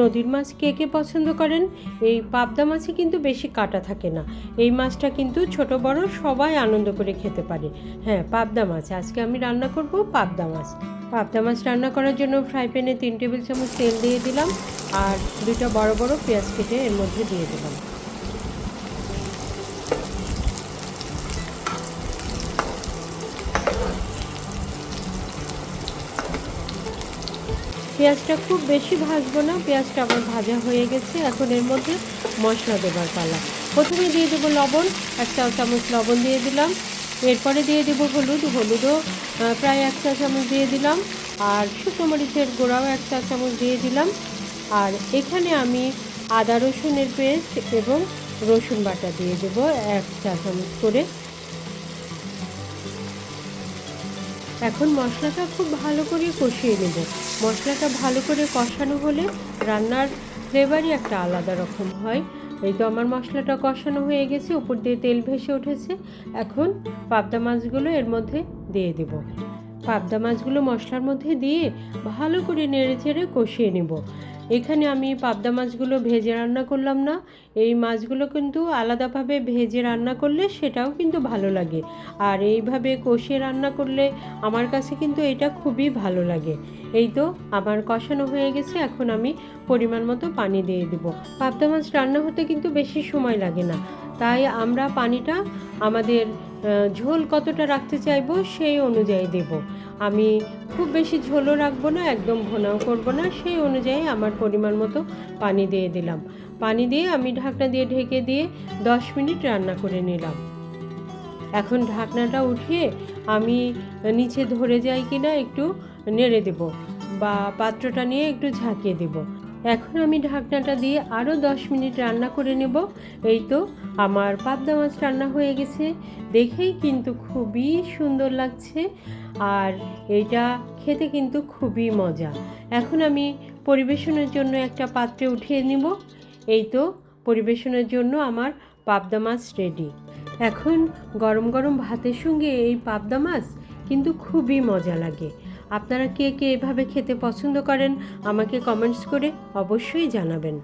নদীর মাছ কে কে পছন্দ করেন? এই পাবদা মাছে কিন্তু বেশি কাটা থাকে না। এই মাছটা কিন্তু ছোট, বড় সবাই আনন্দ করে খেতে পারে। হ্যাঁ পাবদা মাছ। আজকে আমি রান্না করব পাবদা মাছ। পাবদা মাছ রান্না করার জন্য ফ্রাই প্যানে তিন টেবিল চামচ তেল দিয়ে দিলাম আর দুটো বড় বড় পেঁয়াজ কেটে এর মধ্যে দিয়ে দিলাম। পেঁয়াজটা খুব বেশি ভাজবো না, পেঁয়াজটা আমার ভাজা হয়ে গেছে। এখন এর মধ্যে মশলা দেবার পালা। প্রথমে দিয়ে দেবো লবণ, এক চা চামচ লবণ দিয়ে দিলাম। এরপরে দিয়ে দেবো হলুদ, হলুদও প্রায় এক চা চামচ দিয়ে দিলাম। আর শুকনো মরিচের গোড়াও এক চা চামচ দিয়ে দিলাম। আর এখানে আমি আদা রসুনের পেস্ট এবং রসুন বাটা দিয়ে দেবো এক চা চামচ করে। এখন মশলাটা খুব ভালো করে কষিয়ে নেব। মশলাটা ভালো করে কষানো হলে রান্নার ফ্লেভারই একটা আলাদা রকম হয়। এই তো আমার মশলাটা কষানো হয়ে গেছে, উপর দিয়ে তেল ভেসে উঠেছে। এখন পাবদা মাছগুলো এর মধ্যে দিয়ে দেব। পাবদা মাছগুলো মশলার মধ্যে দিয়ে ভালো করে নেড়ে চেড়ে কষিয়ে নেব। এখানে আমি পাবদা মাছগুলো ভেজে রান্না করলাম না। এই মাছগুলো কিন্তু আলাদাভাবে ভেজে রান্না করলে সেটাও কিন্তু ভালো লাগে। আর এইভাবে কষিয়ে রান্না করলে আমার কাছে কিন্তু এটা খুবই ভালো লাগে। এই তো আমার কষানো হয়ে গেছে, এখন আমি পরিমাণ মতো পানি দিয়ে দেবো। পাবদা মাছ রান্না হতে কিন্তু বেশি সময় লাগে না। তাই আমরা পানিটা আমাদের ঝোল কতটা রাখতে চাইব সেই অনুযায়ী দেব। আমি খুব বেশি ঝোলও রাখব না, একদম ভোনাও করব না, সেই অনুযায়ী আমার পরিমাণ মতো পানি দিয়ে দিলাম। পানি দিয়ে আমি ঢাকনা দিয়ে ঢেকে দিয়ে দশ মিনিট রান্না করে নিলাম। এখন ঢাকনাটা উঠিয়ে আমি নিচে ধরে যাই কিনা একটু নেড়ে দেব বা পাত্রটা নিয়ে একটু ঝাঁকিয়ে দেব। এখন আমি ঢাকনাটা দিয়ে আরও দশ মিনিট রান্না করে নেব। এই তো আমার পাবদা মাছ রান্না হয়ে গেছে। দেখেই কিন্তু খুবই সুন্দর লাগছে আর এটা খেতে কিন্তু খুবই মজা। এখন আমি পরিবেশনের জন্য একটা পাত্রে উঠিয়ে নিব। এই তো পরিবেশনের জন্য আমার পাবদা মাছ রেডি এখন গরম গরম ভাতের সঙ্গে এই পাবদা মাছ কিন্তু খুবই মজা লাগে। আপনারা কে কে এভাবে খেতে পছন্দ করেন আমাকে কমেন্টস করে অবশ্যই জানাবেন।